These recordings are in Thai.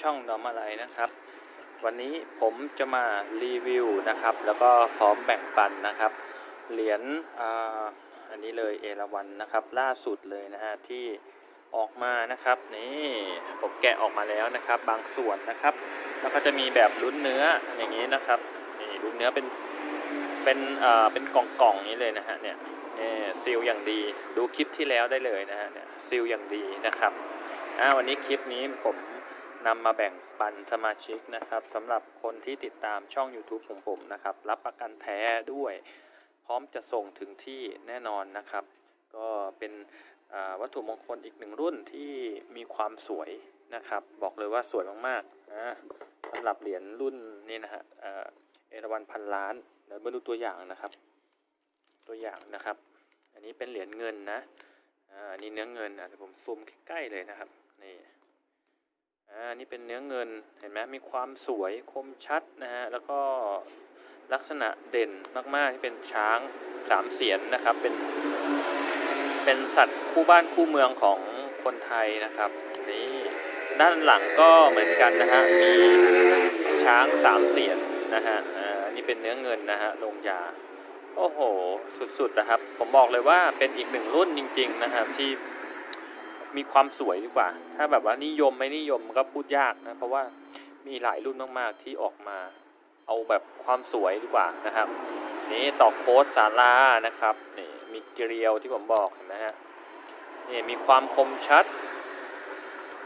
ช่องน้อมอะไรนะครับ วันนี้ผมจะมารีวิวนะครับ แล้วก็พร้อมแบ่งปันนะครับ เหรียญอ,อันนี้เลยเอราวันนะครับ ล่าสุดเลยนะฮะที่ออกมานะครับนี่ผมแกะออกมาแล้วนะครับ บางส่วนนะครับ แล้วก็จะมีแบบลุ้นเนื้ออย่างนี้นะครับนี่ลุ้นเนื้อเป็นเป็นอ่าเป็นกล่องๆนี้เลยนะฮะเนี่ยนี่ซีลอย่างดีดูคลิปที่แล้วได้เลยนะฮะเนี่ยซีลอย่างดีนะครับอ่าวันนี้คลิปนี้ผม นำมาแบ่งปันสมาชิกนะครับสำหรับคนที่ติดตามช่อง YouTube ของผมนะครับ รับประกันแท้ด้วย พร้อมจะส่งถึงที่แน่นอนนะครับ ก็เป็นวัตถุมงคลอีกหนึ่งรุ่นที่มีความสวยนะครับ บอกเลยว่าสวยมากๆนะสำหรับเหรียญรุ่นนี้นะฮะเอราวันพันล้านเดี๋ยวมาดูตัวอย่างนะครับ ตัวอย่างนะครับ อันนี้เป็นเหรียญเงินนะอันนี้เนื้อเงินอะเดี๋ยวผมซูมใกล้ๆเลยนะครับ อ่าอันนี่เป็นเนื้อเงินเห็นไหมมีความสวยคมชัดนะฮะแล้วก็ลักษณะเด่นมากๆที่เป็นช้างสามเสียนนะครับเป็นเป็นสัตว์คู่บ้านคู่เมืองของคนไทยนะครับนี่ด้านหลังก็เหมือนกันนะฮะมีช้างสามเสียนนะฮะอันนี้เป็นเนื้อเงินนะฮะลงยาโอ้โห สุดๆนะครับ ผมบอกเลยว่าเป็นอีกหนึ่งรุ่นจริง ๆ นะครับที่ มีความสวยดีกว่า ถ้าแบบว่านิยมไม่นิยมก็พูดยากนะ เพราะว่ามีหลายรุ่นมากๆที่ออกมาเอาแบบความสวยดีกว่านะครับ นี่ต่อโค้ดสารานะครับนี่มีเกลียวที่ผมบอกนะฮะนี่มีความคมชัด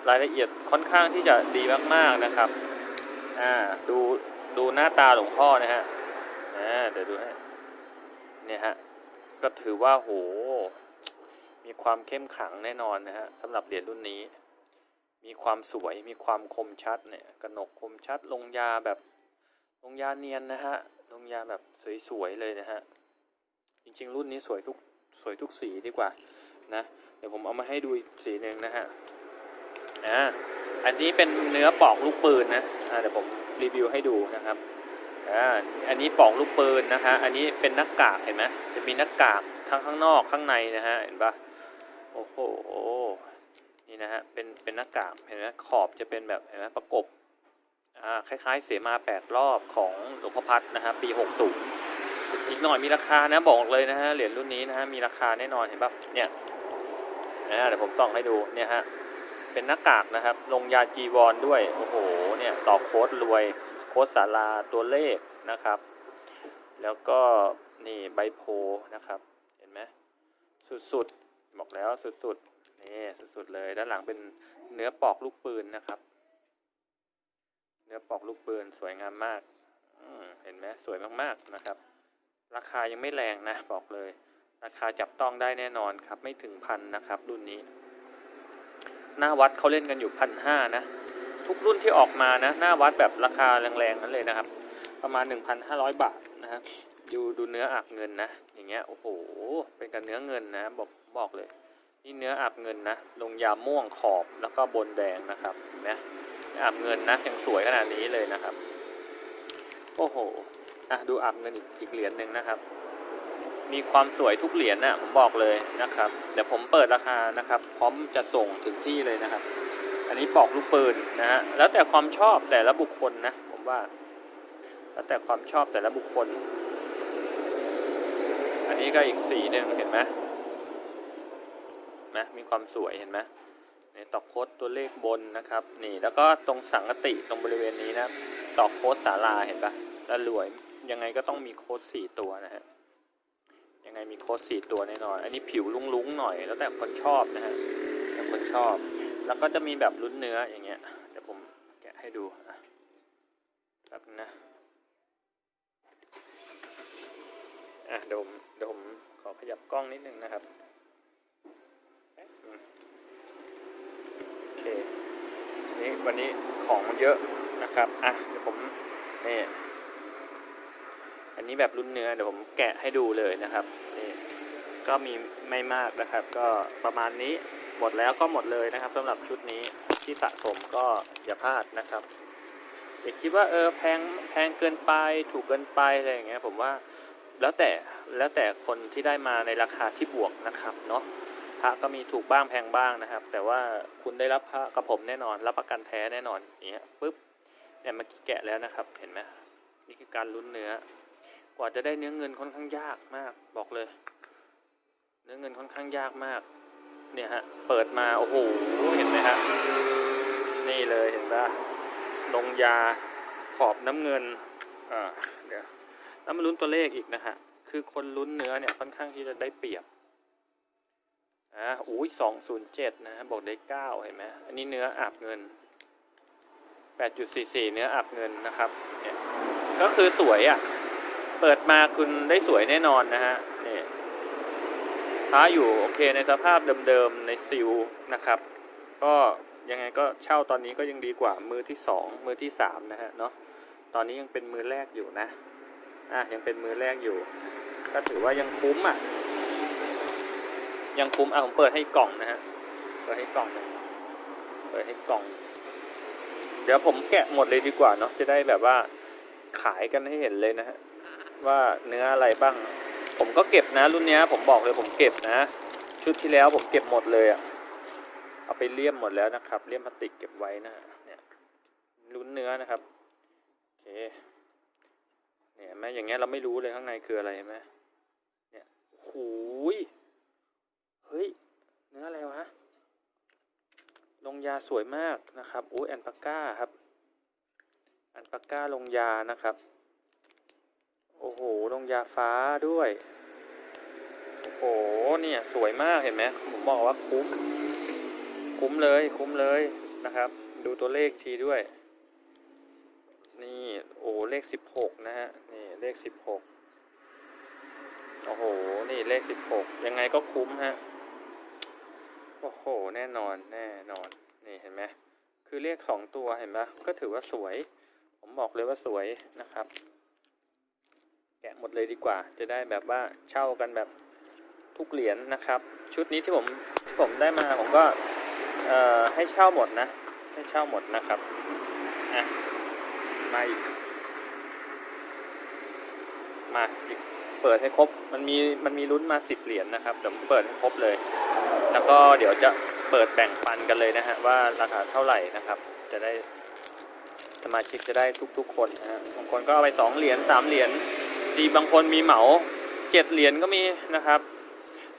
รายละเอียดค่อนข้างที่จะดีมากๆนะครับอ่าดูดูหน้าตาหลวงพ่อนะฮะอ่าเดี๋ยวดูให้เนี่ยฮะก็ถือว่าโห มีความเข้มขลังแน่นอนนะฮะสำหรับเหรียญรุ่นนี้ มีความสวยมีความคมชัดเนี่ยกระหนกคมชัดลงยาแบบลงยาเนียนนะฮะลงยาแบบสวยๆเลยนะฮะจริงๆ รุ่นนี้สวยทุกสวยทุกสีดีกว่านะเดี๋ยวผมเอามาให้ดูอีกสีหนึ่งนะฮะอ่าอันนี้เป็นเนื้อปอกลูกปืนนะอ่าเดี๋ยวผมรีวิวให้ดูนะครับอ่าอันนี้ปอกลูกปืนนะฮะอันนี้เป็นหน้ากากเห็นไหมจะมีหน้ากากทั้งข้างนอกข้างในนะฮะเห็นปะ โอ้โห นี่นะฮะ เป็น เป็นหน้ากาก เห็นไหมขอบจะเป็นแบบเห็นไหมประกบ อ่า คล้ายๆ เสมาแปดรอบของหลวงพ่อพัดนะฮะ ปี60อีกหน่อยมีราคานะ บอกเลยนะฮะ เหรียญรุ่นนี้นะฮะ มีราคาแน่นอน เห็นปะเนี่ยอ่าเดี๋ยวผมส่องให้ดู เนี่ยฮะ เป็นหน้ากากนะครับ ลงยาจีวรด้วย โอ้โห เนี่ยต่อโค้ดรวย โค้ดสาราตัวเลขนะครับ แล้วก็นี่ใบโพนะครับ เห็นไหมสุดๆ บอกแล้วสุดๆนี่สุดๆเลยด้านหลังเป็นเนื้อปอกลูกปืนนะครับ เนื้อปอกลูกปืนสวยงามมากเห็นไหมสวยมากๆนะครับ ราคายังไม่แรงนะบอกเลย ราคาจับต้องได้แน่นอนครับ ไม่ถึงพันนะครับ รุ่นนี้ หน้าวัดเขาเล่นกันอยู่พันห้านะทุกรุ่นที่ออกมานะ หน้าวัดแบบราคาแรงๆนั้นเลยนะครับ ประมาณ 1,500 บาทนะฮะดูดูเนื้ออักเงินนะ อย่างเงี้ยโอ้โหเป็นกันเนื้อเงินนะ บอก บอกเลย นี่เนื้ออับเงินนะ ลงยาม่วงขอบแล้วก็บนแดงนะครับเห็นไหมออับเงินนะยังสวยขนาดนี้เลยนะครับ โอ้โหอะดูอับเงินอีกอีกเหรียญหนึ่งนะครับ มีความสวยทุกเหรียญนะผมบอกเลยนะครับ เดี๋ยวผมเปิดราคานะครับ พร้อมจะส่งถึงที่เลยนะครับ อันนี้ปอกลูกปืนนะฮะแล้วแต่ความชอบแต่ละบุคคลนะผมว่า แล้วแต่ความชอบแต่ละบุคคล อันนี้ก็อีกสีหนึ่งเห็นไหม นะมีความสวยเห็นไหมนี่ตอกโค้ดตัวเลขบนนะครับ นี่แล้วก็ตรงสังกติตรงบริเวณนี้นะตอกโค้ดสาราเห็นปะแล้วรวยยังไงก็ต้องมีโค้ดสี่ตัวนะฮะยังไงมีโค้ดสี่ตัวแน่นอน อันนี้ผิวลุ้งๆหน่อย แล้วแต่คนชอบนะฮะแต่คนชอบ แล้วก็จะมีแบบลุ้นเนื้ออย่างเงี้ยเดี๋ยวผมแกะให้ดูแบบนะอะเดี๋ยวผมเดี๋ยวผมขอขยับกล้องนิดนึงนะครับแป๊บนึงโอเค นี่ วันนี้ของเยอะนะครับ อะ เดี๋ยวผมนี่อันนี้แบบรุ่นเนื้อเดี๋ยวผมแกะให้ดูเลยนะครับนี่ก็มีไม่มากนะครับ ก็ประมาณนี้หมดแล้วก็หมดเลยนะครับสำหรับชุดนี้ที่สะสมก็อย่าพลาดนะครับอย่าคิดว่าเออแพงแพงเกินไปถูกเกินไปอะไรอย่างเงี้ยผมว่าแล้วแต่แล้วแต่คนที่ได้มาในราคาที่บวกนะครับเนาะ พระก็มีถูกบ้างแพงบ้างนะครับ แต่ว่าคุณได้รับพระกับผมแน่นอน รับประกันแท้แน่นอนอย่างเงี้ยปุ๊บเนี่ยเมื่อกี้แกะแล้วนะครับ เห็นไหมนี่คือการลุ้นเนื้อ กว่าจะได้เนื้อเงินค่อนข้างยากมาก บอกเลย เนื้อเงินค่อนข้างยากมาก เนี่ยฮะ เปิดมาโอ้โหเห็นไหมฮะนี่เลยเห็นปะลงยาขอบน้ำเงินอ่าเดี๋ยวแล้วมาลุ้นตัวเลขอีกนะฮะคือคนลุ้นเนื้อเนี่ยค่อนข้างที่จะได้เปรียบ อ่าอุ้ยสองศูนย์เจ็ดนะฮะบอกได้เก้าเห็นไหมอันนี้เนื้ออาบเงินแปดจุดสี่สี่เนื้ออาบเงินนะครับเนี่ยก็คือสวยอะ เปิดมาคุณได้สวยแน่นอนนะฮะนี่พระอยู่โอเคในสภาพเดิมๆในซิลนะครับ ก็ยังไงก็เช่าตอนนี้ก็ยังดีกว่ามือที่สองมือที่สามนะฮะเนาะตอนนี้ยังเป็นมือแรกอยู่นะอะยังเป็นมือแรกอยู่ ก็ถือว่ายังคุ้มอะ ยังคุ้มอะผมเปิดให้กล่องนะฮะ เปิดให้กล่องหนึ่งเปิดให้กล่อง เดี๋ยวผมแกะหมดเลยดีกว่าเนาะ จะได้แบบว่าขายกันให้เห็นเลยนะฮะ ว่าเนื้ออะไรบ้าง ผมก็เก็บนะ รุ่นนี้ผมบอกเลยผมเก็บนะ ชุดที่แล้วผมเก็บหมดเลยอะ่ะเอาไปเลี่ยมหมดแล้วนะครับ เลี่ยมพลาสติกเก็บไว้นะเนี่ยลุ้นเนื้อนะครับ โอเค เนี่ยแม่อย่างเงี้ยเราไม่รู้เลยข้างในคืออะไรไหมเนี่ยหูย เฮ้ย เนื้ออะไรวะ ลงยาสวยมากนะครับอุ้ยแอนปาก้าครับแอนปาก้าลงยานะครับ โอ้โห ลงยาฟ้าด้วย โอ้โห เนี่ย สวยมากเห็นไหมผมบอกว่าคุ้ม คุ้มเลย คุ้มเลยนะครับ ดูตัวเลขทีด้วย นี่โอ้เลขสิบหกนะฮะ นี่เลขสิบหกโอ้โห นี่เลขสิบหกยังไงก็คุ้มฮะ โอ้โห แน่นอน แน่นอน นี่เห็นไหม คือเลขสองตัวเห็นปะก็ถือว่าสวย ผมบอกเลยว่าสวยนะครับ แกะหมดเลยดีกว่า จะได้แบบว่าเช่ากันแบบทุกเหรียญนะครับ ชุดนี้ที่ผมที่ผมได้มาผมก็เอ่อให้เช่าหมดนะ ให้เช่าหมดนะครับอะมาอีก มาอีกเปิดให้ครบ มันมี มันมีลุ้นมาสิบเหรียญนะครับ เดี๋ยวผมเปิดให้ครบเลย แล้วก็เดี๋ยวจะเปิดแบ่งปันกันเลยนะฮะว่าราคาเท่าไหร่นะครับ จะได้สมาชิกจะได้ทุกๆ คนนะฮะบางคนก็เอาไปสองเหรียญสามเหรียญดีบางคนมีเหมาเจ็ดเหรียญก็มีนะครับ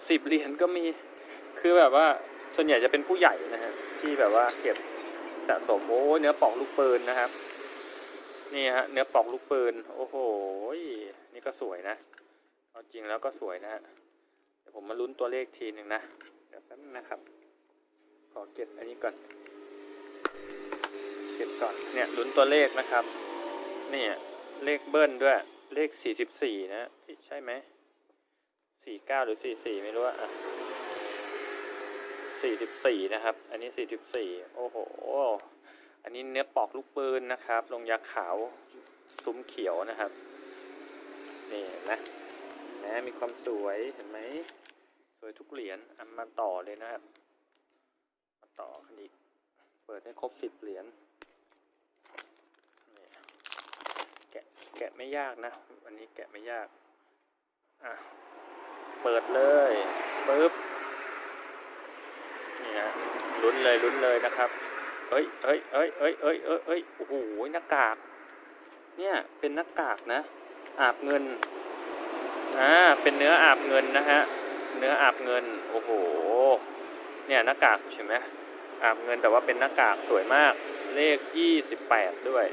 สิบเหรียญก็มีคือแบบว่าส่วนใหญ่จะเป็นผู้ใหญ่นะฮะที่แบบว่าเก็บสะสมโอ้เนื้อปอกลูกปืนนะครับ นี่ฮะเนื้อปอกลูกปืน โอ้โหนี่ก็สวยนะเอาจริงแล้วก็สวยนะฮะเดี๋ยวผมมาลุ้นตัวเลขทีหนึ่งนะ ดี๋ยวแป๊บนึงนะครับ ขอเก็บอันนี้ก่อน เก็บก่อน เนี่ยลุ้นตัวเลขนะครับ นี่เลขเบิ้ลด้วย เลขสี่สิบสี่นะ ใช่ไหม สี่เก้าหรือสี่สี่ไม่รู้อะสี่สิบสี่นะครับ อันนี้สี่สิบสี่ โอ้โห อันนี้เนื้อปอกลูกปืนนะครับ ลงยาขาว ซุ้มเขียวนะครับ นี่นะนะมีความสวย เห็นไหม สวยทุกเหรียญอันมาต่อเลยนะครับ มาต่อกันอีก เปิดให้ครบสิบเหรียญแกะแกะไม่ยากนะวันนี้แกะไม่ยาก อะ เปิดเลยปึ๊บ นี่ฮะลุ้นเลยลุ้นเลยนะครับเฮ้ยเฮ้ยเฮ้ยเฮ้ยเฮ้ยเฮ้ยเฮ้ยโอ้โหหน้ากาก เนี่ยเป็นหน้ากากนะ อาบเงิน อ่า เป็นเนื้ออาบเงินนะฮะ เนื้ออาบเงิน โอ้โห เนี่ยหน้ากากใช่ไหมอาบเงินแต่ว่าเป็นหน้ากากสวยมาก เลขยี่สิบแปดด้วย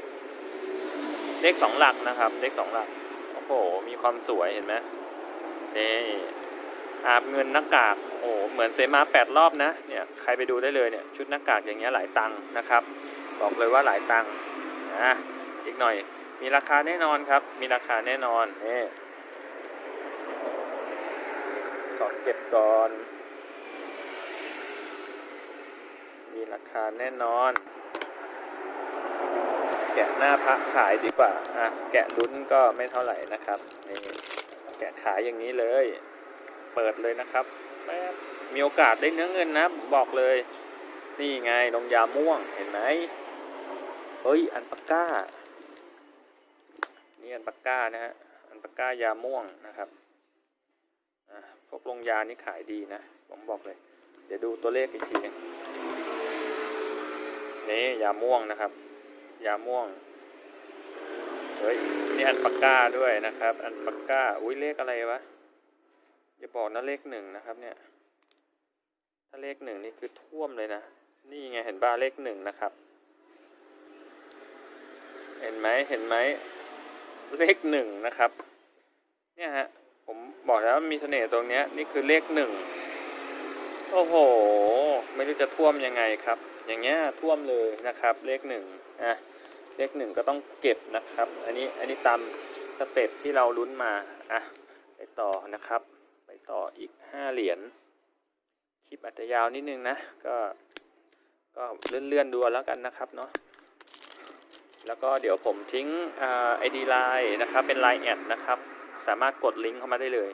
เลขสองหลักนะครับ เลขสองหลัก โอ้โห มีความสวยเห็นไหมนี่อาบเงินหน้ากาก โอ้เหมือนเซมาแปดรอบนะ เนี่ย ใครไปดูได้เลยเนี่ย ชุดหน้ากากอย่างเงี้ยหลายตังค์นะครับ บอกเลยว่าหลายตังค์นะ อีกหน่อย มีราคาแน่นอนครับ มีราคาแน่นอนนี่ ขอนเก็บก่อน มีราคาแน่นอน แกะหน้าพระขายดีกว่า อะ แกะลุ้นก็ไม่เท่าไหร่นะครับนี่แกะขายอย่างนี้เลย เปิดเลยนะครับ มีโอกาสได้เนื้อเงินนะ บอกเลย นี่ไงลงยาม่วง เห็นไหม เฮ้ย อันปากก้า นี่อันปากก้านะฮะ อันปากก้ายาม่วงนะครับ พวกลงยานี่ขายดีนะ ผมบอกเลย เดี๋ยวดูตัวเลขอีกทีหนึงนี่ยาม่วงนะครับ ยาม่วง เฮ้ยนี่อันปากกาด้วยนะครับ อันปากกาอุ้ยเลขอะไรวะ อย่าบอกนะเลขหนึ่งนะครับ เนี่ย ถ้าเลขหนึ่งนี่คือท่วมเลยนะ นี่ไงเห็นบ้าเลขหนึ่งนะครับ เห็นไหมเห็นไหมเลขหนึ่งนะครับ เนี่ยฮะ ผมบอกแล้วมีเสน่ห์ตรงเนี้ยนี่คือเลขหนึ่งโอ้โห ไม่รู้จะท่วมยังไงครับ อย่างเงี้ยท่วมเลยนะครับ เลขหนึ่งอะเลขหนึ่งก็ต้องเก็บนะครับ อันนี้อันนี้ตามสเต็ปที่เราลุ้นมาอะไปต่อนะครับ ไปต่ออีกห้าเหรียญคลิปอาจจะยาวนิดนึงนะ ก็ก็เลื่อนๆดูเอาแล้วกันนะครับเนาะแล้วก็เดี๋ยวผมทิ้งไอดีไลน์นะครับเป็นไลน์แอดนะครับ สามารถกดลิงก์เข้ามาได้เลย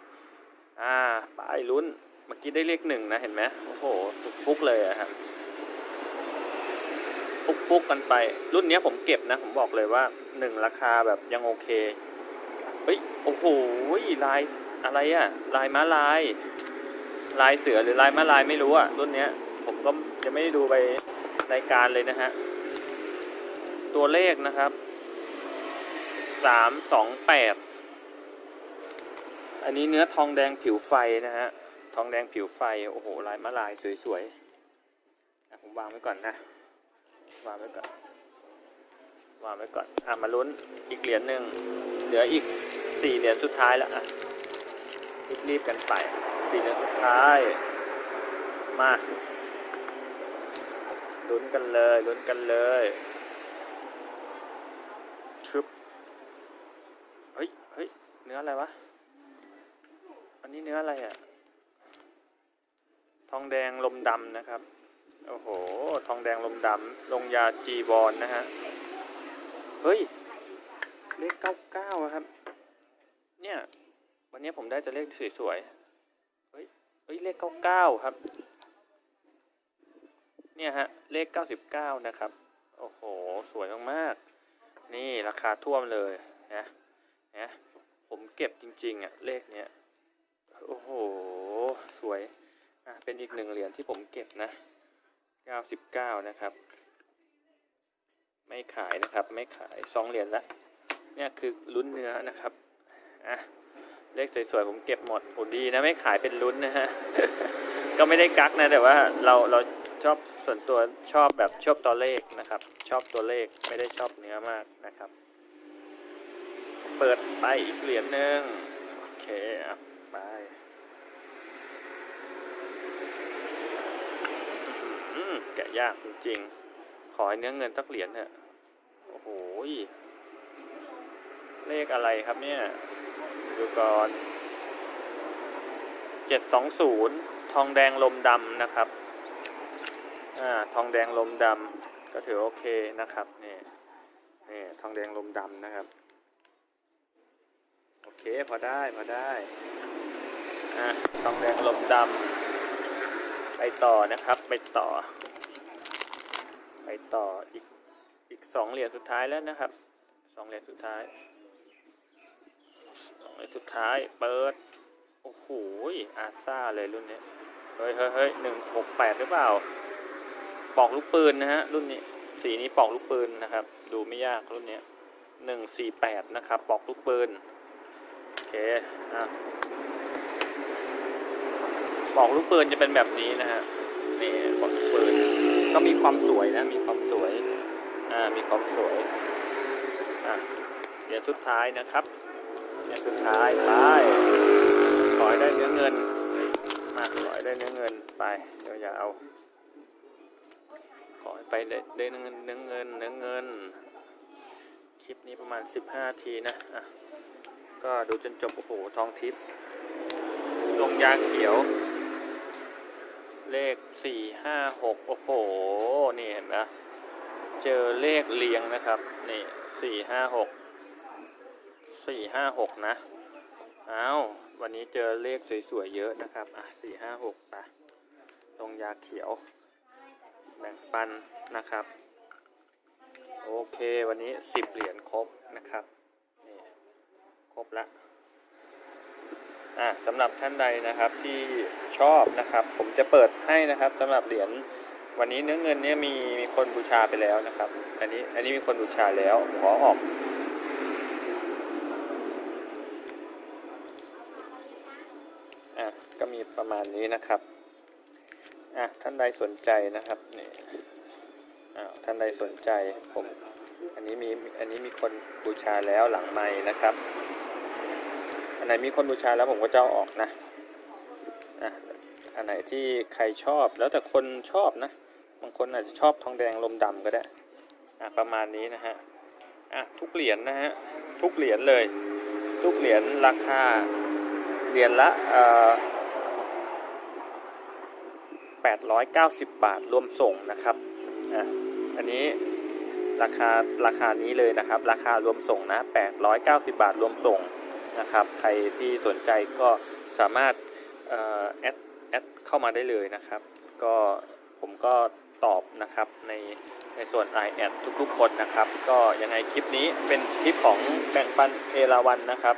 อ่าไปลุ้น เมื่อกี้ได้เลขหนึ่งนะเห็นไหมโอ้โหฟุกๆเลยอะครับฟุกๆกันไป รุ่นนี้ผมเก็บนะ ผมบอกเลยว่าหนึ่งราคาแบบยังโอเค เฮ้ย โอ้โห ลายอะไรอะลายม้าลาย ลายเสือหรือลายม้าลายไม่รู้อะรุ่นนี้ผมก็ยังไม่ได้ดูไปรายการเลยนะฮะ ตัวเลขนะครับสามสองแปด อันนี้เนื้อทองแดงผิวไฟนะฮะ ทองแดงผิวไฟ โอ้โห ลายมะลายสวยๆอะผมวางไว้ก่อนนะ วางไว้ก่อน วางไว้ก่อน อะ มาลุ้นอีกเหรียญหนึ่ง เหลืออีกสี่เหรียญสุดท้ายแล้วอะ รีบๆกันไป สี่เหรียญสุดท้าย มาลุ้นกันเลยลุ้นกันเลยชึบเฮ้ยเฮ้ยเนื้ออะไรวะ อันนี้เนื้ออะไรอะ่ะ ทองแดงลมดำนะครับ โอ้โห ทองแดงลมดำลงยาจีบอลนะฮะ เฮ้ย เลขเก้าเก้าครับ เนี่ย วันนี้ผมได้จะเลขสวยๆ เฮ้ย เฮ้ย เลขเก้าเก้าครับ เนี่ยฮะ เลขเก้าสิบเก้านะครับ โอ้โห สวยมากๆ นี่ราคาท่วมเลยนะนะผมเก็บจริงๆอะ เลขเนี้ย โอ้โห สวย อะ เป็นอีกหนึ่งเหรียญที่ผมเก็บนะ 99 นะครับ ไม่ขายนะครับ ไม่ขายสองเหรียญละ เนี่ยคือลุ้นเนื้อนะครับ อะ เลขสวยๆ ผมเก็บหมดโอ้ดีนะ ไม่ขายเป็นลุ้นนะฮะ ก็ไม่ได้กักนะ แต่ว่าเราเราชอบส่วนตัวชอบแบบชอบตัวเลขนะครับ ชอบตัวเลขไม่ได้ชอบเนื้อมากนะครับ เปิดไปอีกเหรียญหนึ่งโอเคอะไปอืม แกะยากจริงๆ ขอให้เนื้อเงินสักเหรียญเถอะ โอ้โห เลขอะไรครับเนี่ย ดูก่อนเจ็ดสองศูนย์ทองแดงลมดำนะครับ อ่า ทองแดงลมดำก็ถือโอเคนะครับ นี่ นี่ ทองแดงลมดำนะครับ โอเค พอได้ พอได้ อะทองแดงลมดำ ไปต่อนะครับไปต่อ ไปต่ออีกอีกสองเหรียญสุดท้ายแล้วนะครับสองเหรียญสุดท้ายสองเหรียญสุดท้ายเปิดโอ้โหอาซ่าเลยรุ่นนี้เฮ้ยเฮ้ยเฮ้ยหนึ่งหกแปดหรือเปล่าปอกลูกปืนนะฮะรุ่นนี้สีนี้ปอกลูกปืนนะครับ ดูไม่ยากรุ่นนี้หนึ่งสี่แปดนะครับปอกลูกปืนโอเคอะ ปอกลูกปืนจะเป็นแบบนี้นะฮะนี่ปอกลูกปืนก็มีความสวยนะ มีความสวย อ่า มีความสวย อะเดี๋ยวสุดท้ายนะครับเดี๋ยวสุดท้ายไปขอให้ได้เนื้อเงิน มาขอให้ได้เนื้อเงินไปเดี๋ยวอย่าเอาขอให้ไปได้ได้เนื้อเงินเนื้อเงินเนื้อเงิน คลิปนี้ประมาณ 15 ทีนะ อะ ก็ดูจนจบ โอ้โห ทองทิพย์ลงยาเขียว เลข4 5 6โอ้โห นี่เห็นไหมเจอเลขเรียงนะครับ นี่4 5 6 4 5 6นะอ้าววันนี้เจอเลขสวยๆเยอะนะครับ อะ4 5 6ไปลงยาเขียว แบ่งปันนะครับ โอเค วันนี้10เหรียญครบนะครับ นี่ ครบละ อะสำหรับท่านใดนะครับที่ชอบนะครับ ผมจะเปิดให้นะครับสำหรับเหรียญวันนี้เนื้อเงินเนี่ยมีมีคนบูชาไปแล้วนะครับ อันนี้อันนี้มีคนบูชาแล้วขอออกอะก็มีประมาณนี้นะครับอะท่านใดสนใจนะครับนี่อ่าท่านใดสนใจผมอันนี้มีอันนี้มีคนบูชาแล้วหลังไม้นะครับ นไหนมีคนบูชาแล้วผมก็จะเอาออกนะอะอันไหนที่ใครชอบแล้วแต่คนชอบนะ บางคนอาจจะชอบทองแดงลมดำก็ได้อะประมาณนี้นะฮะอะทุกเหรียญนะฮะทุกเหรียญเลย ทุกเหรียญราคาเหรียญละเอ่อ890 บาทรวมส่งนะครับอะอันนี้ราคาราคานี้เลยนะครับ ราคารวมส่งนะ 890 บาทรวมส่ง นะครับ ใครที่สนใจก็สามารถแอดแอดเข้ามาได้เลยนะครับ ก็ผมก็ตอบนะครับในในส่วน i อแทุกๆ คนนะครับ ก็ยังไงคลิปนี้เป็นคลิปของแบ่งปันเอราวันนะครับ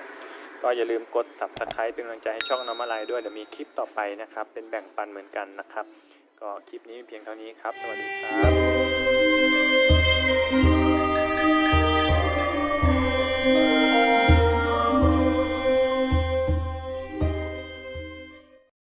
ก็อย่าลืมกด subscribe เป็นกำลังใจให้ช่องน้ำอะไรด้วยเดี๋ยวมีคลิปต่อไปนะครับ เป็นแบ่งปันเหมือนกันนะครับ ก็คลิปนี้เพียงเท่านี้ครับ สวัสดีครับ